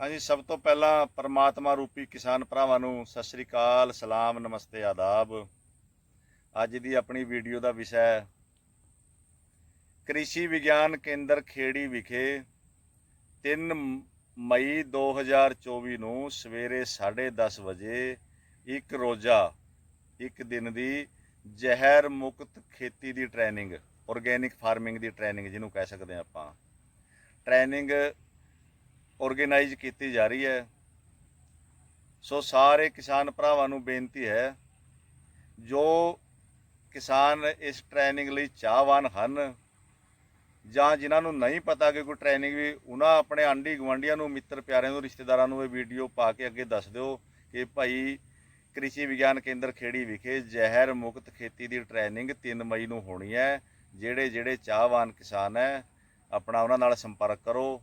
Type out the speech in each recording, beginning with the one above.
ਹਾਂਜੀ, ਸਭ ਤੋਂ ਪਹਿਲਾਂ ਪਰਮਾਤਮਾ ਰੂਪੀ ਕਿਸਾਨ ਭਰਾਵਾਂ ਨੂੰ ਸਤਿ ਸ੍ਰੀ ਅਕਾਲ, ਸਲਾਮ, ਨਮਸਤੇ, ਆਦਾਬ। ਅੱਜ ਦੀ ਆਪਣੀ ਵੀਡੀਓ ਦਾ ਵਿਸ਼ਾ ਹੈ, ਕ੍ਰਿਸ਼ੀ ਵਿਗਿਆਨ ਕੇਂਦਰ ਖੇੜੀ ਵਿਖੇ 3 ਮਈ 2024 ਨੂੰ ਸਵੇਰੇ 10:30 ਵਜੇ ਇੱਕ ਰੋਜ਼ਾ, ਇੱਕ ਦਿਨ ਦੀ ਜ਼ਹਿਰ ਮੁਕਤ ਖੇਤੀ ਦੀ ਟ੍ਰੇਨਿੰਗ ਆਰਗੇਨਿਕ ਫਾਰਮਿੰਗ ਦੀ ਟ੍ਰੇਨਿੰਗ ਜਿਹਨੂੰ ਕਹਿ ਸਕਦੇ ਹਾਂ ਆਪਾਂ। ਟ੍ਰੇਨਿੰਗ ਆਰਗੇਨਾਈਜ਼ ਕੀਤੀ ਜਾ ਰਹੀ ਹੈ। ਸੋ ਸਾਰੇ ਕਿਸਾਨ ਭਰਾਵਾਂ ਨੂੰ ਬੇਨਤੀ ਹੈ, ਜੋ ਕਿਸਾਨ ਇਸ ਟ੍ਰੇਨਿੰਗ ਲਈ ਚਾਹਵਾਨ ਹਨ ਜਾਂ ਜਿਨ੍ਹਾਂ ਨੂੰ ਨਹੀਂ ਪਤਾ ਕਿ ਕੋਈ ਟ੍ਰੇਨਿੰਗ ਵੀ, ਉਹਨਾਂ ਆਪਣੇ ਆਂਢੀ ਗੁਆਂਢੀਆਂ ਨੂੰ, ਮਿੱਤਰ ਪਿਆਰਿਆਂ ਨੂੰ, ਰਿਸ਼ਤੇਦਾਰਾਂ ਨੂੰ ਇਹ ਵੀਡੀਓ ਪਾ ਕੇ ਅੱਗੇ ਦੱਸ ਦਿਓ ਕਿ ਭਾਈ ਕ੍ਰਿਸ਼ੀ ਵਿਗਿਆਨ ਕੇਂਦਰ ਖੇੜੀ ਵਿਖੇ ਜ਼ਹਿਰ ਮੁਕਤ ਖੇਤੀ ਦੀ ਟ੍ਰੇਨਿੰਗ 3 ਮਈ ਨੂੰ ਹੋਣੀ ਹੈ ਜਿਹੜੇ ਜਿਹੜੇ ਚਾਹਵਾਨ ਕਿਸਾਨ ਹੈ, ਆਪਣਾ ਉਹਨਾਂ ਨਾਲ ਸੰਪਰਕ ਕਰੋ।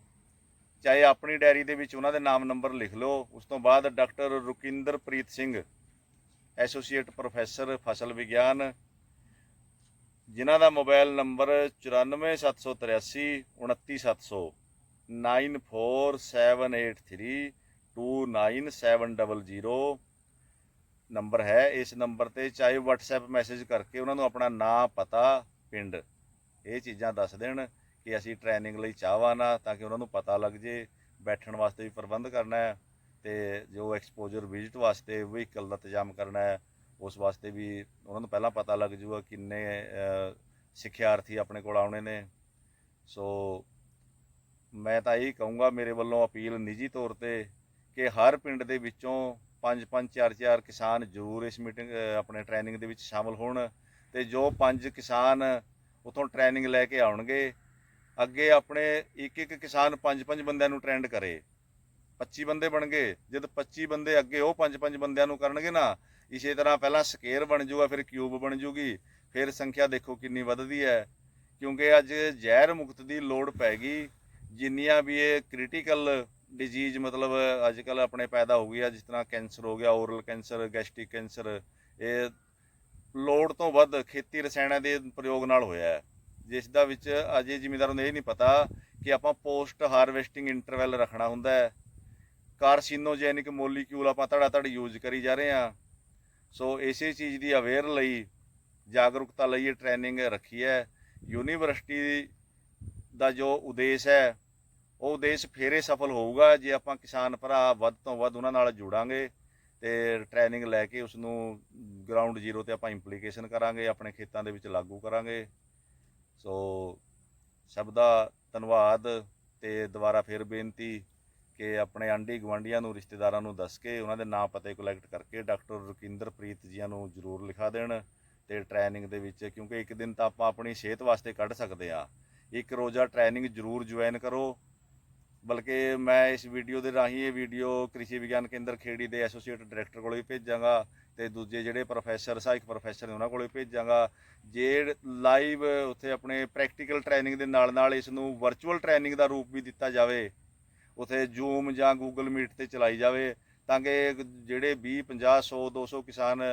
ਚਾਹੇ ਆਪਣੀ ਡਾਇਰੀ ਦੇ ਵਿੱਚ ਉਹਨਾਂ ਦੇ ਨਾਮ ਨੰਬਰ ਲਿਖ ਲਓ ਉਸ ਤੋਂ ਬਾਅਦ doctor Rukinderpreet Singh associate professor ਫਸਲ ਵਿਗਿਆਨ ਜਿਨ੍ਹਾਂ ਦਾ ਮੋਬਾਈਲ ਨੰਬਰ 94783 29700 9478329700 ਨੰਬਰ ਹੈ ਇਸ ਨੰਬਰ ਤੇ ਚਾਹੇ WhatsApp ਮੈਸੇਜ ਕਰਕੇ ਉਹਨਾਂ ਨੂੰ ਆਪਣਾ ਨਾਂ ਪਤਾ ਪਿੰਡ ਇਹ ਚੀਜ਼ਾਂ ਦੱਸ ਦੇਣ ਕਿ ਅਸੀਂ ਟ੍ਰੇਨਿੰਗ ਲਈ ਚਾਹਵਾਨ ਆ ਤਾਂ ਕਿ ਉਹਨਾਂ ਨੂੰ ਪਤਾ ਲੱਗ ਜੇ, ਬੈਠਣ ਵਾਸਤੇ ਵੀ ਪ੍ਰਬੰਧ ਕਰਨਾ ਹੈ ਤੇ ਜੋ ਐਕਸਪੋਜ਼ਰ ਵਿਜ਼ਿਟ ਵਾਸਤੇ ਵਹੀਕਲ ਦਾ ਇੰਤਜ਼ਾਮ ਕਰਨਾ ਹੈ, ਉਸ ਵਾਸਤੇ ਵੀ ਉਹਨਾਂ ਨੂੰ ਪਹਿਲਾਂ ਪਤਾ ਲੱਗ ਜੂਗਾ ਕਿੰਨੇ ਸਿੱਖਿਆਰਥੀ ਆਪਣੇ ਕੋਲ ਆਉਣੇ ਨੇ। ਸੋ ਮੈਂ ਤਾਂ ਇਹ ਕਹੂੰਗਾ ਮੇਰੇ ਵੱਲੋਂ ਅਪੀਲ ਨਿੱਜੀ ਤੌਰ ਤੇ ਕਿ ਹਰ ਪਿੰਡ ਦੇ ਵਿੱਚੋਂ ਪੰਜ ਪੰਜ, ਚਾਰ ਚਾਰ ਕਿਸਾਨ ਜ਼ਰੂਰ ਇਸ ਮੀਟਿੰਗ ਆਪਣੇ ਟ੍ਰੇਨਿੰਗ ਦੇ ਵਿੱਚ ਸ਼ਾਮਲ ਹੋਣ ਤੇ ਜੋ ਪੰਜ ਕਿਸਾਨ ਉਥੋਂ ਟ੍ਰੇਨਿੰਗ ਲੈ ਕੇ ਆਉਣਗੇ ਅੱਗੇ ਆਪਣੇ ਇੱਕ ਇੱਕ ਕਿਸਾਨ ਪੰਜ ਪੰਜ ਬੰਦਿਆਂ ਨੂੰ ਟ੍ਰੈਂਡ ਕਰੇ। 25 ਬੰਦੇ ਬਣ ਗਏ। ਜਦ 25 ਬੰਦੇ ਅੱਗੇ ਉਹ ਪੰਜ ਪੰਜ ਬੰਦਿਆਂ ਨੂੰ ਕਰਨਗੇ ਨਾ, ਇਸੇ ਤਰ੍ਹਾਂ ਪਹਿਲਾਂ ਸਕੇਅਰ ਬਣ ਜਾਊਗਾ ਫਿਰ ਕਿਊਬ ਬਣ ਜੂਗੀ, ਫਿਰ ਸੰਖਿਆ ਦੇਖੋ ਕਿੰਨੀ ਵੱਧਦੀ ਹੈ। ਕਿਉਂਕਿ ਅੱਜ ਜ਼ਹਿਰ ਮੁਕਤ ਦੀ ਲੋੜ ਪੈ ਗਈ। ਜਿੰਨੀਆਂ ਵੀ ਇਹ ਕ੍ਰਿਟੀਕਲ ਡਿਜ਼ੀਜ਼ ਮਤਲਬ ਅੱਜ ਕੱਲ ਆਪਣੇ ਪੈਦਾ ਹੋ ਗਈ ਆ, ਜਿਸ ਤਰ੍ਹਾਂ ਕੈਂਸਰ ਹੋ ਗਿਆ ਓਰਲ ਕੈਂਸਰ ਗੈਸਟ੍ਰਿਕ ਕੈਂਸਰ, ਇਹ ਲੋੜ ਤੋਂ ਵੱਧ ਖੇਤੀ ਰਸਾਇਣਾਂ ਦੇ ਪ੍ਰਯੋਗ ਨਾਲ ਹੋਇਆ ਹੈ। ਜਿਸ ਦਾ ਵਿੱਚ ਅਜੇ ਜ਼ਿਮੀਂਦਾਰਾਂ ਨੂੰ ਇਹ ਨਹੀਂ ਪਤਾ ਕਿ ਆਪਾਂ ਪੋਸਟ ਹਾਰਵੈਸਟਿੰਗ ਇੰਟਰਵੈਲ ਰੱਖਣਾ ਹੁੰਦਾ ਹੈ। ਕਾਰਸੀਨੋਜੈਨਿਕ ਮੋਲੀਕਿਊਲ ਆਪਾਂ ਧੜਾ ਧੜ ਯੂਜ਼ ਕਰੀ ਜਾ ਰਹੇ ਹਾਂ। ਸੋ ਇਸੇ ਚੀਜ਼ ਦੀ ਅਵੇਅਰ ਲਈ ਜਾਗਰੂਕਤਾ ਲਈ ਇਹ ਟ੍ਰੇਨਿੰਗ ਰੱਖੀ ਹੈ। ਯੂਨੀਵਰਸਿਟੀ ਦਾ ਜੋ ਉਦੇਸ਼ ਹੈ, ਉਹ ਉਦੇਸ਼ ਫੇਰੇ ਸਫਲ ਹੋਊਗਾ ਜੇ ਆਪਾਂ ਕਿਸਾਨ ਭਰਾ ਵੱਧ ਤੋਂ ਵੱਧ ਉਹਨਾਂ ਨਾਲ ਜੁੜਾਂਗੇ ਤੇ ਟ੍ਰੇਨਿੰਗ ਲੈ ਕੇ ਉਸ ਨੂੰ ਗਰਾਊਂਡ ਜ਼ੀਰੋ ਤੇ ਆਪਾਂ ਇੰਪਲੀਕੇਸ਼ਨ ਕਰਾਂਗੇ, ਆਪਣੇ ਖੇਤਾਂ ਦੇ ਵਿੱਚ ਲਾਗੂ ਕਰਾਂਗੇ। ਸੋ ਸਭ ਦਾ ਧੰਨਵਾਦ ਤੇ ਦੁਬਾਰਾ ਫਿਰ ਬੇਨਤੀ ਕਿ ਆਪਣੇ ਆਂਢੀ ਗੁਆਂਢੀਆਂ ਨੂੰ, ਰਿਸ਼ਤੇਦਾਰਾਂ ਨੂੰ ਦੱਸ ਕੇ ਉਹਨਾਂ ਦੇ ਨਾਂ ਪਤੇ ਕਲੈਕਟ ਕਰਕੇ ਡਾਕਟਰ ਰੁਕਿੰਦਰਪ੍ਰੀਤ ਜੀਆਂ ਨੂੰ ਜ਼ਰੂਰ ਲਿਖਾ ਦੇਣ ਤੇ ਟ੍ਰੇਨਿੰਗ ਦੇ ਵਿੱਚ, ਕਿਉਂਕਿ ਇੱਕ ਦਿਨ ਤਾਂ ਆਪਾਂ ਆਪਣੀ ਸਿਹਤ ਵਾਸਤੇ ਕੱਢ ਸਕਦੇ ਆ ਇੱਕ ਰੋਜ਼ਾ ਟ੍ਰੇਨਿੰਗ ਜ਼ਰੂਰ ਜੁਆਇਨ ਕਰੋ। ਬਲਕਿ ਮੈਂ ਇਸ ਵੀਡੀਓ ਦੇ ਰਾਹੀਂ ਇਹ ਵੀਡੀਓ ਕ੍ਰਿਸ਼ੀ ਵਿਗਿਆਨ ਕੇਂਦਰ ਖੇੜੀ ਦੇ ਐਸੋਸੀਏਟ ਡਾਇਰੈਕਟਰ ਕੋਲ ਵੀ ਭੇਜਾਂਗਾ ਤੇ ਦੂਜੇ ਜਿਹੜੇ ਪ੍ਰੋਫੈਸਰ ਸਹਾਇਕ ਪ੍ਰੋਫੈਸਰ ਨੇ ਉਹਨਾਂ ਕੋਲ ਵੀ ਭੇਜਾਂਗਾ। ਜੇ ਲਾਈਵ ਉੱਥੇ ਆਪਣੇ ਪ੍ਰੈਕਟੀਕਲ ਟ੍ਰੇਨਿੰਗ ਦੇ ਨਾਲ ਨਾਲ ਇਸ ਨੂੰ ਵਰਚੁਅਲ ਟ੍ਰੇਨਿੰਗ ਦਾ ਰੂਪ ਵੀ ਦਿੱਤਾ ਜਾਵੇ, ਉਥੇ ਜ਼ੂਮ ਜਾਂ ਗੂਗਲ ਮੀਟ ਤੇ ਚਲਾਈ ਜਾਵੇ, ਤਾਂ ਕਿ ਜਿਹੜੇ 20 50 100 200 ਕਿਸਾਨ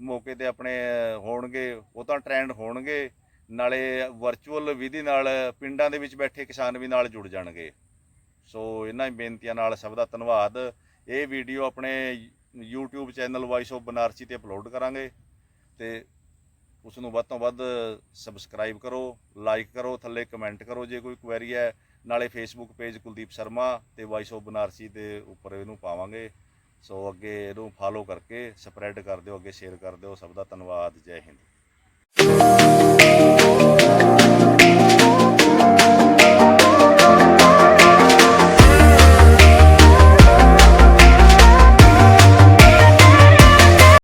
ਮੌਕੇ ਤੇ ਆਪਣੇ ਹੋਣਗੇ, ਉਹ ਤਾਂ ਟ੍ਰੈਂਡ ਹੋਣਗੇ, ਨਾਲੇ ਵਰਚੁਅਲ ਵਿਧੀ ਨਾਲ ਪਿੰਡਾਂ ਦੇ ਵਿੱਚ ਬੈਠੇ ਕਿਸਾਨ ਵੀ ਨਾਲ ਜੁੜ ਜਾਣਗੇ। ਸੋ ਇਹਨਾਂ ਬੇਨਤੀਆਂ ਨਾਲ ਸਭ ਦਾ ਧੰਨਵਾਦ। ਇਹ ਵੀਡੀਓ ਆਪਣੇ YouTube channel voice of Banarasi ਤੇ ਅਪਲੋਡ ਕਰਾਂਗੇ ਤੇ ਉਸ ਨੂੰ ਵੱਧ ਤੋਂ ਵੱਧ ਸਬਸਕ੍ਰਾਈਬ ਕਰੋ ਲਾਈਕ ਕਰੋ, ਥੱਲੇ ਕਮੈਂਟ ਕਰੋ ਜੇ ਕੋਈ ਕੁਐਰੀ ਹੈ। ਨਾਲੇ ਫੇਸਬੁੱਕ ਪੇਜ ਕੁਲਦੀਪ ਸ਼ਰਮਾ ਤੇ ਵਾਇਸ ਆਫ ਬਨਾਰਸੀ ਦੇ ਉੱਪਰ ਇਹਨੂੰ ਪਾਵਾਂਗੇ। ਸੋ ਅੱਗੇ ਇਹਨੂੰ ਫਾਲੋ ਕਰਕੇ ਸਪਰੈਡ ਕਰ ਦਿਓ, ਅੱਗੇ ਸ਼ੇਅਰ ਕਰ ਦਿਓ। ਸਭ ਦਾ ਧੰਨਵਾਦ। ਜੈ ਹਿੰਦ।